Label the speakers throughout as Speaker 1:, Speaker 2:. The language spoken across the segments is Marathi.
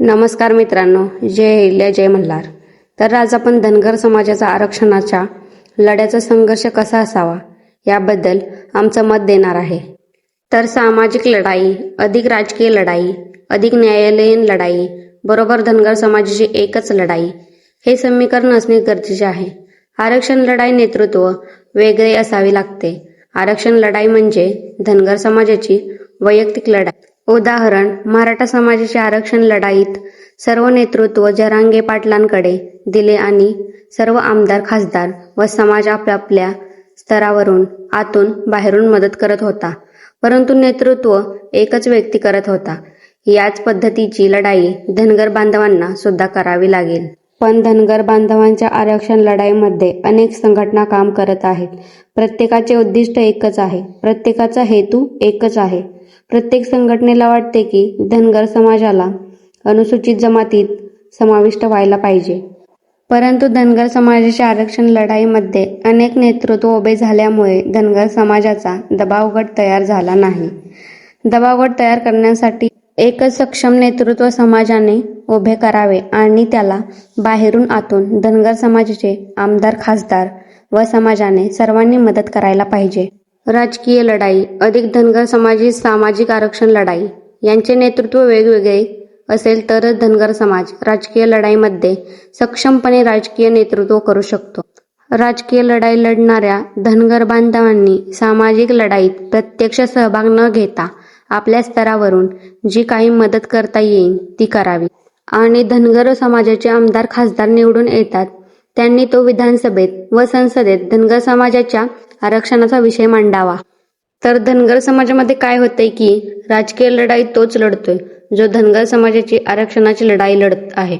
Speaker 1: नमस्कार मित्रांनो जय हिल्या जय मल्हार. तर आज आपण धनगर समाजाचा आरक्षणाच्या लढ्याचा संघर्ष कसा असावा याबद्दल आमचं मत देणार आहे. तर सामाजिक लढाई अधिक राजकीय लढाई अधिक न्यायालयीन लढाई बरोबर धनगर समाजाची एकच लढाई हे समीकरण असणे गरजेचे आहे. आरक्षण लढाई नेतृत्व वेगळे असावे लागते. आरक्षण लढाई म्हणजे धनगर समाजाची वैयक्तिक लढाई. उदाहरण मराठा समाजाच्या आरक्षण लढाईत सर्व नेतृत्व जरांगे पाटलांकडे दिले आणि सर्व आमदार खासदार व समाज आपापल्या स्तरावरून आतून बाहेरून मदत करत होता. परंतु नेतृत्व एकच व्यक्ती करत होता. याच पद्धतीची लढाई धनगर बांधवांना सुद्धा करावी लागेल. पण धनगर बांधवांच्या आरक्षण लढाईमध्ये अनेक संघटना काम करत आहेत. प्रत्येकाचे उद्दिष्ट एकच आहे. प्रत्येकाचा हेतू एकच आहे. प्रत्येक संघटनेला वाटते की धनगर समाजाला अनुसूचित जमातीत समाविष्ट व्हायला पाहिजे. परंतु धनगर समाजाच्या आरक्षण लढाईमध्ये अनेक नेतृत्व उभे झाल्यामुळे धनगर समाजाचा दबावगट तयार झाला नाही. दबावगट तयार करण्यासाठी एकच सक्षम नेतृत्व समाजाने उभे करावे आणि त्याला बाहेरून आतून धनगर समाजाचे आमदार खासदार व समाजाने सर्वांनी मदत करायला पाहिजे. राजकीय लढाई अधिक धनगर समाजी सामाजिक आरक्षण लढाई यांचे नेतृत्व वेगवेगळे असेल तरच धनगर समाज राजकीय लढाईमध्ये सक्षमपणे राजकीय नेतृत्व करू शकतो. राजकीय लढाई लढणाऱ्या धनगर बांधवांनी सामाजिक लढाईत प्रत्यक्ष सहभाग न घेता आपल्या स्तरावरून जी काही मदत करता येईल ती करावी. आणि धनगर समाजाचे आमदार खासदार निवडून येतात. त्यांनी तो विधानसभेत व संसदेत धनगर समाजाच्या आरक्षणाचा विषय मांडावा. तर धनगर समाजामध्ये काय होतंय की राजकीय लढाई तोच लढतोय जो धनगर समाजाची आरक्षणाची लढाई लढत आहे.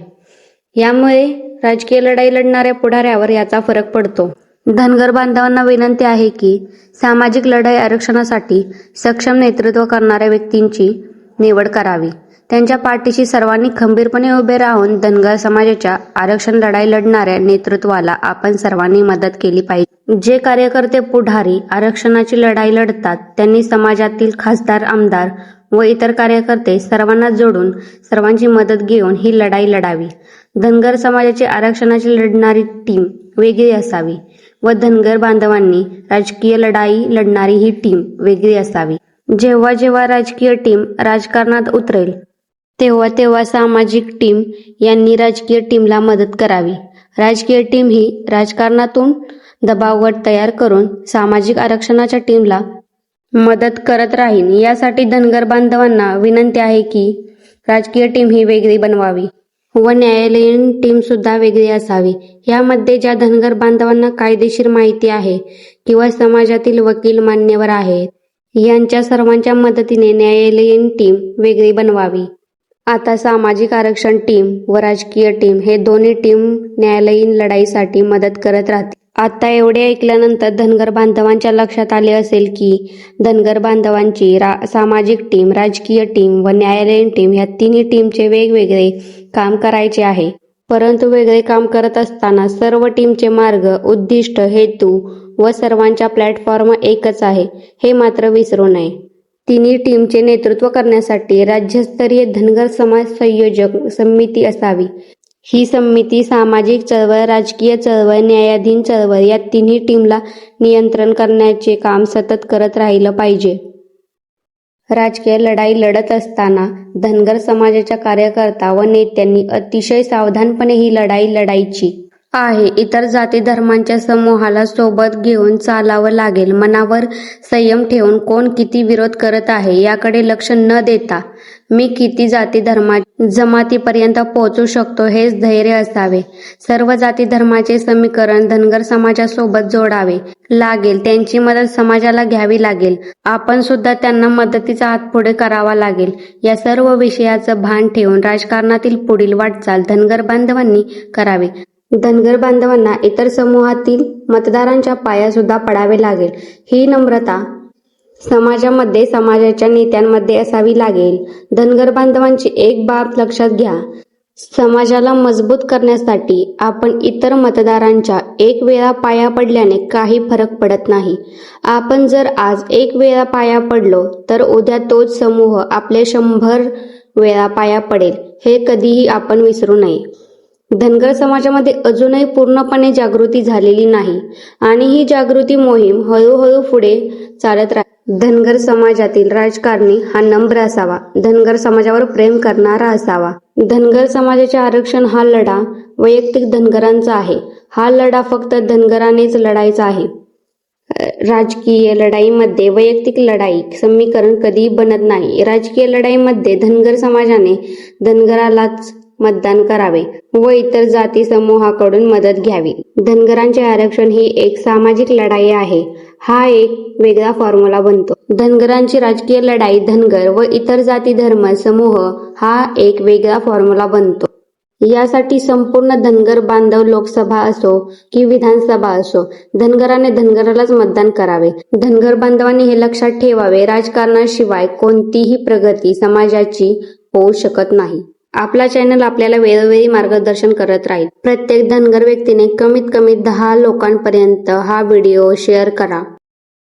Speaker 1: यामुळे राजकीय लढाई लढणाऱ्या पुढाऱ्यावर याचा फरक पडतो. धनगर बांधवांना विनंती आहे की सामाजिक लढाई आरक्षणासाठी सक्षम नेतृत्व करणाऱ्या व्यक्तींची निवड करावी. त्यांच्या पाठीशी सर्वांनी खंबीरपणे उभे राहून धनगर समाजाच्या आरक्षण लढाई लढणाऱ्या नेतृत्वाला आपण सर्वांनी मदत केली पाहिजे. जे कार्यकर्ते पुढारी आरक्षणाची लढाई लढतात त्यांनी समाजातील खासदार आमदार व इतर कार्यकर्ते सर्वांना जोडून सर्वांची मदत घेऊन ही लढाई लढावी. धनगर समाजाची आरक्षणाची लढणारी टीम वेगळी असावी. व धनगर बांधवांनी राजकीय लढाई लढणारी ही टीम वेगळी असावी. जेव्हा जेव्हा राजकीय टीम राजकारणात उतरेल तेव्हा तेव्हा सामाजिक टीम यांनी राजकीय टीमला मदत करावी. राजकीय टीम ही राजकारणातून दबावगट तयार करून सामाजिक आरक्षणाच्या टीमला मदत करत राहील यासाठी धनगर बांधवांना विनंती आहे की राजकीय टीम ही वेगळी बनवावी. व न्यायालयीन टीम सुद्धा वेगळी असावी. यामध्ये ज्या धनगर बांधवांना कायदेशीर माहिती आहे किंवा समाजातील वकील मान्यवर आहेत यांच्या सर्वांच्या मदतीने न्यायालयीन टीम वेगळी बनवावी. आता सामाजिक आरक्षण टीम व राजकीय टीम हे दोन्ही टीम न्यायालयीन लढाईसाठी मदत करत राहतील. आता एवढे ऐकल्यानंतर धनगर बांधवांच्या लक्षात आले असेल की धनगर बांधवांची रा सामाजिक टीम राजकीय टीम व न्यायालयीन टीम या तिन्ही टीमचे वेगवेगळे काम करायचे आहे. परंतु वेगळे काम करत असताना सर्व टीमचे मार्ग उद्दिष्ट हेतू व सर्वांच्या प्लॅटफॉर्म एकच आहे हे मात्र विसरू नये. तिन्ही टीमचे नेतृत्व करण्यासाठी राज्यस्तरीय धनगर समाज संयोजक समिती असावी. ही समिती सामाजिक चळवळ राजकीय चळवळ न्यायाधीन चळवळ या तिन्ही टीमला नियंत्रण करण्याचे काम सतत करत राहिलं पाहिजे. राजकीय लढाई लढत असताना धनगर समाजाच्या कार्यकर्ता व नेत्यांनी अतिशय सावधानपणे ही लढाई लढायची. आहे. इतर जाती धर्मांच्या समूहाला सोबत घेऊन चालावं लागेल. मनावर संयम ठेवून कोण किती विरोध करत आहे याकडे लक्ष न देता मी किती जाती धर्मा जमातीपर्यंत पोहोचू शकतो हेच धैर्य असावे. सर्व जाती धर्माचे समीकरण धनगर समाजासोबत जोडावे. लागेल त्यांची मदत समाजाला घ्यावी लागेल. आपण सुद्धा त्यांना मदतीचा हात पुढे करावा लागेल. या सर्व विषयाचं भान ठेवून राजकारणातील पुढील वाटचाल धनगर बांधवांनी करावे. धनगर बांधवांना इतर समूहातील मतदारांच्या पाया सुद्धा पडावे लागेल. ही नम्रता समाजामध्ये समाजाच्या नेत्यांमध्ये असावी लागेल. धनगर बांधवांची एक बाब लक्षात घ्या. समाजाला मजबूत करण्यासाठी आपण इतर मतदारांच्या एक वेळा पाया पडल्याने काही फरक पडत नाही. आपण जर आज एक वेळा पाया पडलो तर उद्या तोच समूह आपले शंभर वेळा पाया पडेल हे कधीही आपण विसरू नये. धनगर समाजामध्ये अजूनही पूर्णपणे जागृती झालेली नाही आणि ही जागृती मोहीम हळूहळू पुढे चालत राहील धनगर समाजातील राजकारणी हा नम्र असावा. धनगर समाजावर प्रेम करणारा असावा. धनगर समाजाचे आरक्षण हा लढा वैयक्तिक धनगरांचा आहे. हा लढा फक्त धनगरानेच लढायचा आहे. राजकीय लढाईमध्ये वैयक्तिक लढाई समीकरण कधीही बनत नाही. राजकीय लढाईमध्ये धनगर समाजाने धनगरालाच मतदान करावे व इतर जाती समूहाकडून मदत घ्यावी. धनगरांचे आरक्षण ही एक सामाजिक लढाई आहे. हा एक वेगळा फॉर्म्युला बनतो. धनगरांची राजकीय लढाई धनगर व इतर जाती धर्म समूह हा एक वेगळा फॉर्म्युला बनतो. यासाठी संपूर्ण धनगर बांधव लोकसभा असो की विधानसभा असो धनगराने धनगरालाच मतदान करावे. धनगर बांधवांनी हे लक्षात ठेवावे राजकारणाशिवाय कोणतीही प्रगती समाजाची होऊ शकत नाही. आपला चॅनल आपल्याला वेळोवेळी मार्गदर्शन करत राहील. प्रत्येक धनगर व्यक्तीने कमीत कमी दहा लोकांपर्यंत हा व्हिडिओ शेअर करा.